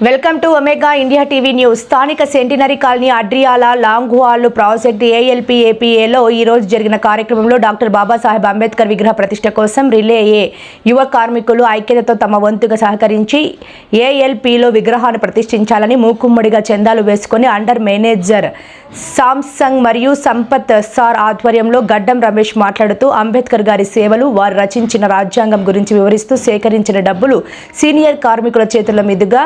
Welcome to Omega India TV news. స్థానిక centenary colony Adriyala longwall project ALP ఏపీఏలో ఈరోజు జరిగిన కార్యక్రమంలో డాక్టర్ బాబాసాహెబ్ అంబేద్కర్ విగ్రహ ప్రతిష్ట కోసం రిలే ఏ యువ కార్మికులు ఐక్యతతో తమ వంతుగా సహకరించి ఏఎల్పీలో విగ్రహాన్ని ప్రతిష్ఠించాలని మూకుమ్మడిగా చందాలు వేసుకొని అండర్ మేనేజర్ సామ్సంగ్ మరియు సంపత్ సార్ ఆధ్వర్యంలో గడ్డం రమేష్ మాట్లాడుతూ అంబేద్కర్ గారి సేవలు వారు రచించిన రాజ్యాంగం గురించి వివరిస్తూ సేకరించిన డబ్బులు సీనియర్ కార్మికుల చేతుల మీదుగా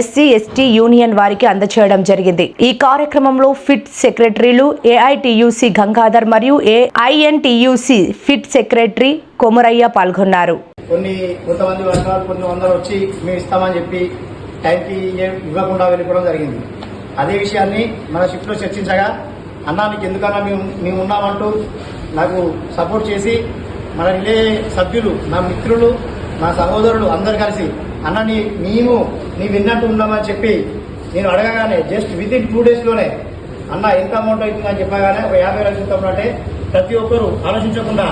ఎస్సీ ఎస్టీ యూనియన్ వారికి అందచేయడం జరిగింది. ఈ కార్యక్రమంలో ఫిట్ సెక్రటరీలు ఏఐటియుసి గంగాధర్ మరియు ఏఐఎన్టీయుసి ఫిట్ సెక్రటరీ కొమరయ్య పాల్గొన్నారు. కొన్ని కొంతమంది వర్గాలు కొన్ని వందలు వచ్చి మేము ఇస్తామని చెప్పి టైంకి ఇవ్వకుండా వెళ్ళిపోవడం జరిగింది. అదే విషయాన్ని మన షిఫ్ట్లో చర్చించగా అన్నా మీకు ఎందుకన్నా మేము మేము ఉన్నామంటూ నాకు సపోర్ట్ చేసి మన రిలే సభ్యులు నా మిత్రులు నా సహోదరులు అందరు కలిసి అన్న నీ మేము నీ విన్నట్టు ఉన్నామని చెప్పి నేను అడగగానే జస్ట్ విత్ ఇన్ టూ డేస్లోనే అన్న ఎంత అమౌంట్ అవుతుందని చెప్పగానే ఒక యాభై లక్షలు తమ్ముడంటే ప్రతి ఒక్కరు ఆలోచించకుండా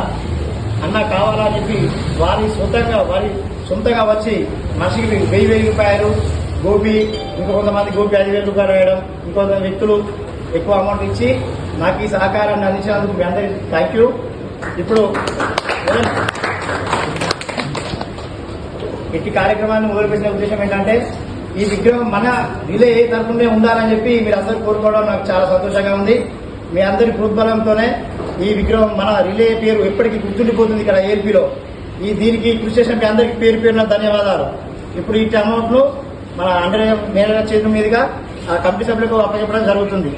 అన్న కావాలా చెప్పి వారి సొంతంగా వారి సొంతగా వచ్చి మనిషికి వెయ్యి వెయ్యి రూపాయలు గోపి ఇంకో కొంతమంది గోపి ఐదు వేల రూపాయలు వేయడం ఇంకొంత వ్యక్తులు ఎక్కువ అమౌంట్ ఇచ్చి నాకు ఈ సహకారాన్ని అందించినందుకు మీ అందరికీ థ్యాంక్ యూ ఇప్పుడు ఇట్టి కార్యక్రమాన్ని మొదలుపెట్టిన ఉద్దేశం ఏంటంటే ఈ విగ్రహం మన రిలే ఏ తరఫునే ఉండాలని చెప్పి మీరు అందరూ కోరుకోవడం నాకు చాలా సంతోషంగా ఉంది. మీ అందరి ప్రోద్బలంతోనే ఈ విగ్రహం మన రిలే పేరు ఎప్పటికీ గుర్తుండిపోతుంది ఇక్కడ ఏపీలో ఈ దీనికి కృషి చేసిన మీ అందరికీ పేరు పేరున ధన్యవాదాలు. ఇప్పుడు ఈ అమౌంట్లో మన అందరి మేనేజర్ చేతుల మీదుగా ఆ కమిటీ సభ్యులకు అప్పచెప్పడం జరుగుతుంది.